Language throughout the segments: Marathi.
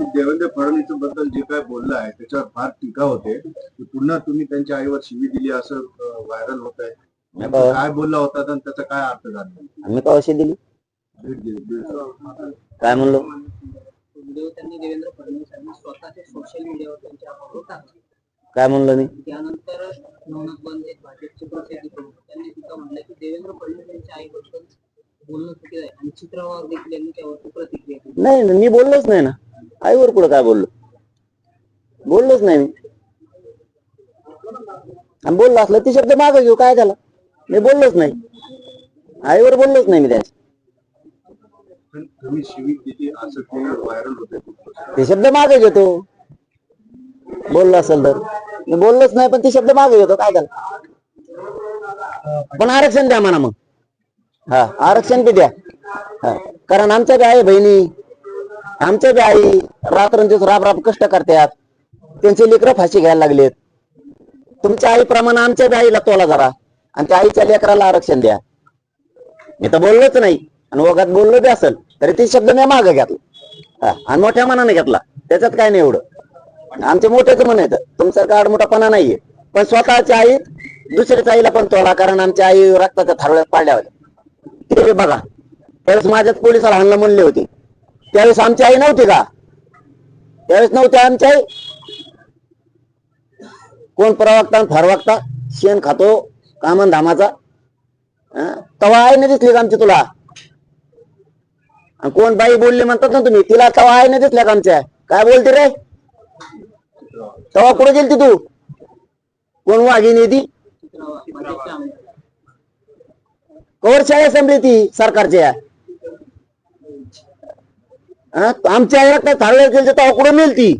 तुम्ही देवेंद्र फडणवीसबद्दल जे काय बोललं आहे त्याच्यावर फार टीका होते. की पुन्हा तुम्ही त्यांच्या आईवर शिवी दिली असं व्हायरल होत आहे. काय बोलला होता आणि त्याचा काय अर्थ झाला? आम्ही का अशी दिली. काय म्हणलो? त्यांनी देवेंद्र फडणवीस यांनी स्वतःच्या सोशल मीडियावर त्यांच्या टाकले. काय म्हणलो मी? त्यानंतर नवनाथ बंद भाजपचे प्रमुख. त्यांनी सुद्धा म्हणलं की देवेंद्र फडणवीस यांच्या आईबद्दल बोलणं चुकीचं आहे. आणि चित्रवार देखील यांनी त्यावरती प्रतिक्रिया दिली नाही नाही, मी बोललोच नाही ना. आईवर कुठं काय बोललो? बोललोच नाही मी. आणि बोललो असलं ती शब्द मागे घेऊ काय झालं? मी बोललोच नाही. आईवर बोललोच नाही मी त्याच्या ते शब्द मागे घेतो. बोललो असेल तर. मी बोललोच नाही पण ते शब्द मागे घेतो. काय झालं? पण आरक्षण द्या म्हणा मग. हा आरक्षण बी द्या. हा कारण आमच्या बी बहिणी आमच्या बी आई रात्रंदिवस राब राब कष्ट करतात. त्यांचे लेकरं फाशी घ्यायला लागलेत. तुमच्या आईप्रमाणे आमच्या बी आईला तोला जरा. आणि त्या आईच्या लेकराला आरक्षण द्या. मी तर बोललोच नाही. आणि वगात बोललो बी असेल तरी ते शब्द मी मागे घेतला. आणि मोठ्या मनाने घेतला. त्याच्यात काय नाही एवढं. आमचे मोठेच मन येतं तुमच्यासारखा आडमोठापणा नाहीये. पण स्वतःच्या आई दुसऱ्याच्या आईला पण तोला कारण आमच्या आई रक्ताच्या थारोळ्यात पाडल्या होत्या. ते बघा. त्यावेळेस माझ्याच पोलिसाला हाणलं म्हणले होते. त्यावेळेस आमची आई नव्हती का? त्यावेळेस नव्हती आमची आई? कोण परवागता फरवागता शेण खातो कामन धामाचा तवा आहे नाही दिसली का आमची तुला? आणि कोण बाई बोलली म्हणतात ना तुम्ही तिला तवा आई नाही दिसल्या का आमच्या? काय बोलते रे? तवा कुठे गेलती तू? कोण वाघिणी ती? चित्रवार भाजपचे आमदार कवर शाळा संपली ती सरकारच्या. हं? आमच्या आई रक्तात थारल्या केलं तेव्हा कुठं मिळेल ती.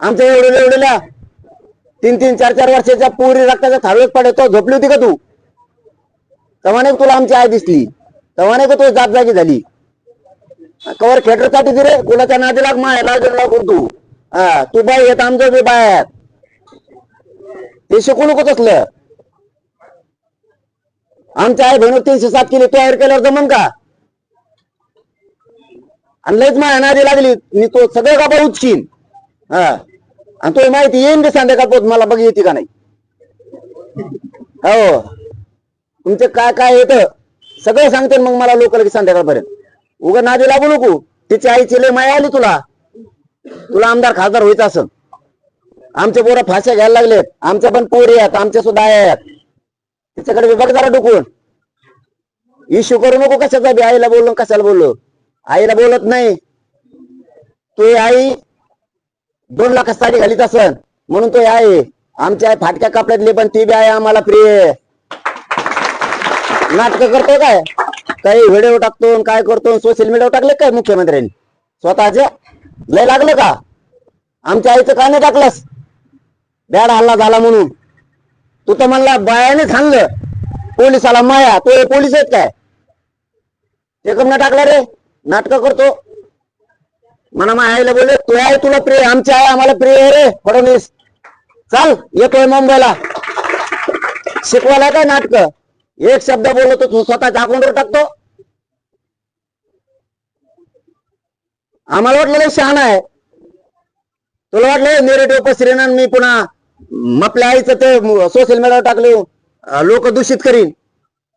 आमच्या एवढ्या एवढ्याला तीन तीन चार चार वर्षाच्या पोरी रक्ताच्या थारवेत पडतो झोपली होती का तू? तेव्हा नाही तुला आमची आई दिसली? तेव्हा नाही का तू जात जागी झाली कवर खेटरसाठी रे. कुणाच्या नादी लाग माय लाग लागून तू. हा तू बाय येत आमचं बी बाय ते शिकू नको तसलं. आमच्या आई बहिणी तीनशे सात केली तू आयर केल्यावर जमन का? आणि लयच माझ्या नादी लागली. मी तो सगळं गाबा उचकीन हा. आणि तो माहिती येईन ते संध्याकाळ पोत मला बघ येते का नाही. हो. तुमचे काय काय येत सगळं सांगते मग मला लोक लगेच संध्याकाळपर्यंत. उगा नादी लागू नको. तिची आईची लय माया आली तुला. तुला आमदार खासदार व्हायचं असं. आमचे पोरं फाश्या घ्यायला लागलेत आमच्या पण पोरी आहेत आमच्या सुद्धा आई आहेत. तिच्याकडे विभाग बघ जरा डुकून. इश्यू करू नको कशाचा बी आईला बोललो कशाला बोललो. आईला बोलत नाही. तो आई. दोन लाख साडी घालीत असन. म्हणून तो आई. आमची आई फाटक्या कपड्यातली पण ती बी आहे आम्हाला प्रिय नाटक करतो काय? काही व्हिडिओ टाकतो आणि काय करतो सोशल मीडियावर टाकले काय मुख्यमंत्र्यांनी? स्वतःच्या लय लागलं का? आमच्या आईचं का नाही टाकलंस? बॅड हल्ला झाला म्हणून. तू तर म्हणला बायाने सांगलं पोलिसाला माया. तो हे पोलीस आहेत काय? ते कम टाकला रे. नाटक करतो. म्हणा आईला बोलले तू आहे तुला प्रिय आमची आहे आम्हाला प्रिय आहे रे फडणवीस. चाल येतोय मुंबईला. शिकवायला काय नाटक? एक शब्द बोलतो तू स्वतः अकाउंटवर टाकतो. आम्हाला वाटलं लय शहाणा आहे. तुला वाटलं मेरिट पसरेन मी पुन्हा आपल्या आईचं ते सोशल मीडियावर टाकले लोक दूषित करीन.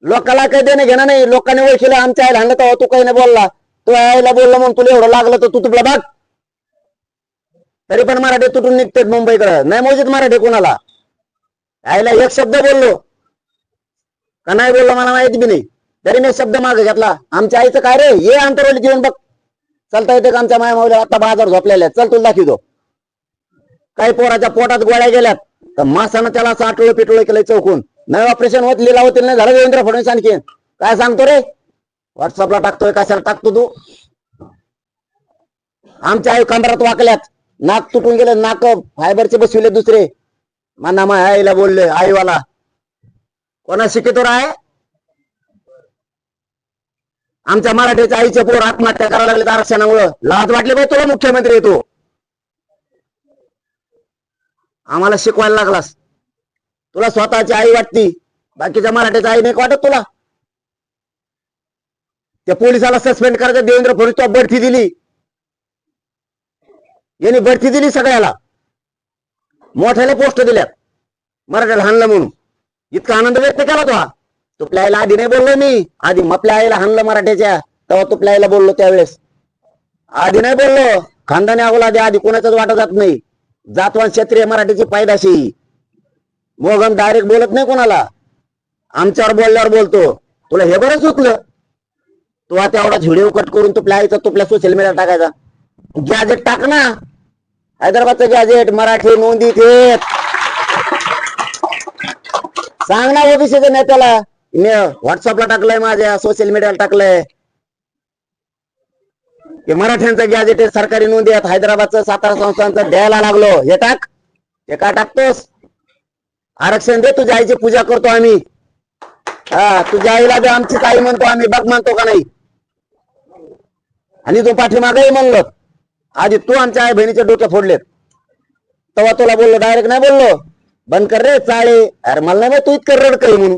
लोकाला काही देणं घेणं नाही लोकांनी ओळखीला आमच्या आईला हाणलं तेव्हा तू काही नाही बोलला. तू आईला बोलला म्हणून तुला एवढं लागलं तर तू तुला बघ. तरी पण मराठी तुटून निघते मुंबईकडे. नाही मोजित मराठी कोणाला? आईला एक शब्द बोललो. का नाही बोललो मला माहिती बी नाही. तरी मी शब्द मागे घेतला. आमच्या आईचं काय रे? ये अंतरवली जीवन बघ. चालता येते का आमच्या माया माऊल्या आता बाजार झोपलेल्या चल तुला दाखवतो. काही पोराच्या पोटात गोळ्या गेल्यात. तर मासानं त्याला असं आठवलं पिटवलं केलं चौकून. नाही ऑपरेशन होत लिला होतील नाही झालं देवेंद्र फडणवीस आणखी काय सांगतो रे? व्हॉट्सअपला टाकतोय कशाला टाकतो तू? आमच्या आई कमरात वाकल्यात. नाक तुटून गेले नाक फायबरचे बसविले दुसरे. मना मा आईला बोलले आईवाला. कोणा शिकितोर राय आमच्या मराठीच्या आईचे पोर आत्महत्या करायला लागले आरक्षणामुळं. लाज वाटली बाई तुला मुख्यमंत्री येतो आम्हाला शिकवायला लागलास. तुला स्वतःची आई वाटती. बाकीच्या मराठीच्या आई नाही का वाटत तुला? त्या पोलिसाला सस्पेंड करायचं देवेंद्र फडणवीस बढती दिली. यांनी बढती दिली सगळ्याला. मोठ्याला पोस्ट दिल्यात. मराठ्याला हाणलं म्हणून. इतका आनंद व्यक्त केला तो हा. तुपल्या आईला आधी नाही बोललो मी. आधी मपल्या आईला हाणलं मराठ्याच्या. तेव्हा तुपल्या आईला बोललो त्यावेळेस. आधी नाही बोललो. खानदानी अगोला आधी कोणाचाच वाटा जात नाही. जातवान क्षत्रिय मराठीची पायदाशी. मोगम डायरेक्ट बोलत नाही कोणाला. आमच्यावर बोलल्यावर बोलतो. तुला हे बरंच चुकलं तो आता एवढा व्हिडिओ कट करून तुपल्या तो तुपल्या सोशल मीडिया टाकायचा. गॅजेट टाक ना. हैदराबादचं गॅजेट मराठी नोंदी ते सांग ना ओबीसीच्या नेत्याला. मी व्हॉट्सअपला टाकलंय माझ्या सोशल मीडियाला टाकलंय. हे मराठ्यांचं गॅजेट सरकारी नोंदी आहेत. हैदराबादचं सातारा संस्थांचं द्यायला लागलो. हे टाक. हे का टाकतोस? आरक्षण दे तुझ्या आईची पूजा करतो आम्ही. हा तुझ्या आईला बी आमचीच आई म्हणतो आम्ही. बघ म्हणतो का नाही? आणि तो पाठीमागही म्हणलं आधी तू आमच्या आई बहिणीचे डोके फोडलेत. तेव्हा तुला बोललो डायरेक्ट नाही बोललो. बंद कर रे चाळे. अरे मला नाही तू इतकं रड म्हणून.